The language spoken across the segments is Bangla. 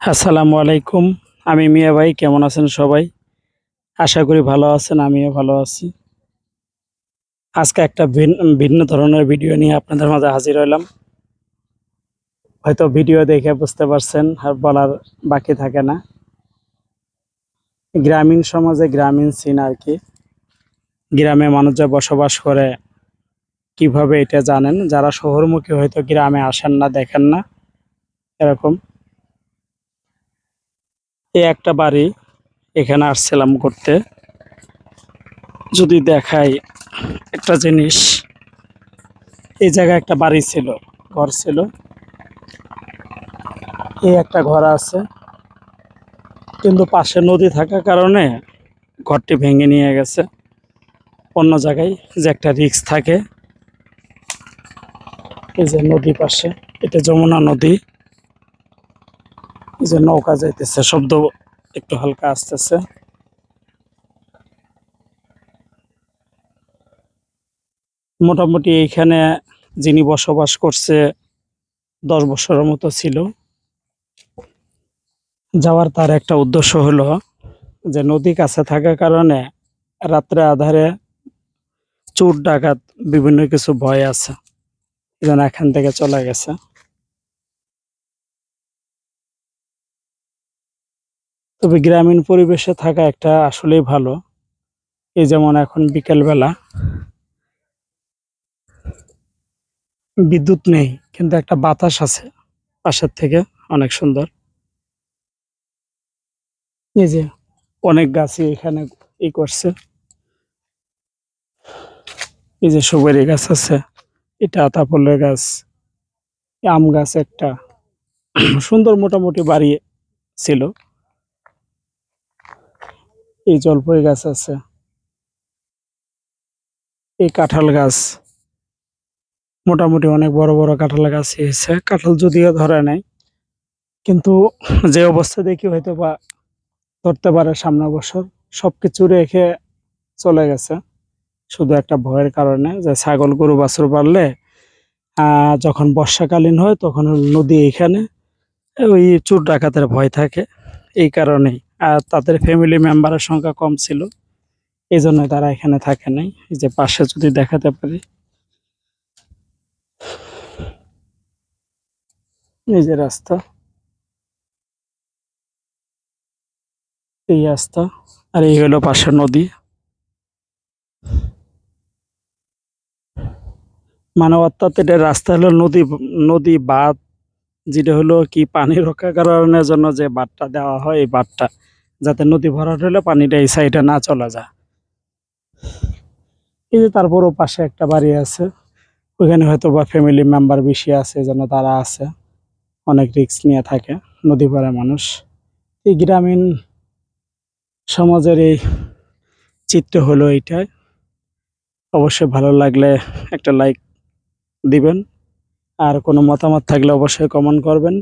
আসসালামু আলাইকুম। আমি মিয়া ভাই, কেমন আছেন সবাই? আশা করি ভালো আছেন, আমিও ভালো আছি। আজকে একটা ভিন- ভিন্ন ধরনের ভিডিও নিয়ে আপনাদের মাঝে হাজির হলাম হয়তো ভিডিও দেখে বুঝতে পারছেন, আর বলার বাকি থাকে না। গ্রামীণ সমাজে গ্রামীণ সিন আর কি। গ্রামে মানুষ যে বসবাস করে, কীভাবে এটা জানেন? যারা শহরমুখী হয়তো গ্রামে আসেন না, দেখেন না, এরকম। এই একটা বাড়ি এখানে আসছিলাম করতে যদি দেখাই একটা জিনিস, এই জায়গায় একটা বাড়ি ছিল, ঘর ছিল। এই একটা ঘর আছে, কিন্তু পাশে নদী থাকার কারণে ঘরটি ভেঙে নিয়ে গেছে। অন্য জায়গায় যে একটা রিক্স থাকে, এই যে নদী পাশে, এটা যমুনা নদী। যে নৌকা যাইতেছে, শব্দ একটু হালকা আসতেছে। মোটামুটি এইখানে যিনি বসবাস করছে, দশ বছরের মতো ছিল। যাওয়ার তার একটা উদ্দেশ্য হলো যে নদী কাছে থাকার কারণে রাত্রে আধারে চোর ডাকাত বিভিন্ন কিছু ভয় আছে। যেন এখান থেকে চলে গেছে। তবে গ্রামীণ পরিবেশে থাকা একটা আসলেই ভালো। এই যেমন এখন বিকেলবেলা বিদ্যুৎ নেই, কিন্তু একটা বাতাস আছে পাশের থেকে, অনেক সুন্দর। এই যে অনেক গাছই এখানে ই করছে। এই যে সুপারি গাছ আছে, এটা আতাপলের গাছ, আম গাছ একটা। সুন্দর মোটামুটি বাড়ি ছিল। এই জলপাই গাছ আছে। এই কাঁঠাল গাছ। মোটামুটি অনেক বড় বড় কাঁঠাল গাছ হয়েছে। কাঁঠাল যদিও ধরে নাই, কিন্তু যে অবস্থা দেখি হয়তো বা ধরতে পারে সামনে বছর সবকিছু রেখে চলে গেছে। শুধু একটা ভয়ের কারণে যে ছাগল গরু বাছুর পারলে যখন বর্ষাকালীন হয় তখন নদী এখানে, ওই চোর ডাকাতের ভয় থাকে। এই কারণেই তাদের ফ্যামিলি মেম্বারের সংখ্যা কম ছিল। এই জন্য তারা এখানে থাকে নাই। এই যে পাশে যদি দেখাতে পারি। এই যে রাস্তা। এই রাস্তা আর এই হলো পাশের নদী। মানে এটা রাস্তা হলো নদী নদী বাঁধ। যেটা হলো কি পানি রক্ষা করার জন্য যে বাঁধটা দেওয়া হয়, এই বাঁধটা যাতে নদী ভরাট হলে পানিটা এই সাইডে না চলে যায়। এই যে তারপরও পাশে একটা বাড়ি আছে, ওইখানে হয়তো বা ফ্যামিলি মেম্বার বেশি আছে, যেন তারা আছে। অনেক রিস্ক নিয়ে থাকে, নদী পাড়ে মানুষ। এই গ্রামীণ সমাজের এই চিত্র হলো এইটাই। অবশ্যই ভালো লাগলে একটা লাইক দিবেন। আর কোনো মতামত থাকলে অবশ্যই কমেন্ট করবেন।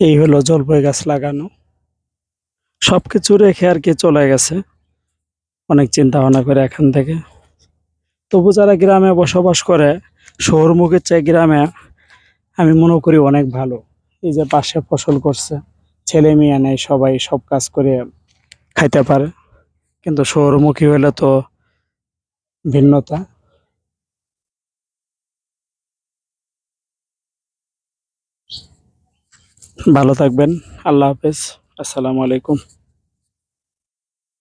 এই হলো জলপাই গাছ লাগানো। সবকিছু রেখে আর কি চলে গেছে। অনেক চিন্তা ভাবনা করে এখান থেকে। তবু যারা গ্রামে বসবাস করে শহরমুখের চেয়ে গ্রামে, আমি মনে করি অনেক ভালো। এই যে পাশে ফসল করছে। ছেলে মেয়ে নেই, সবাই সব কাজ করে খাইতে পারে। কিন্তু শহরমুখী হলে তো ভিন্নতা। ভালো থাকবেন, আল্লাহ হাফেজ। আসসালামু আলাইকুম।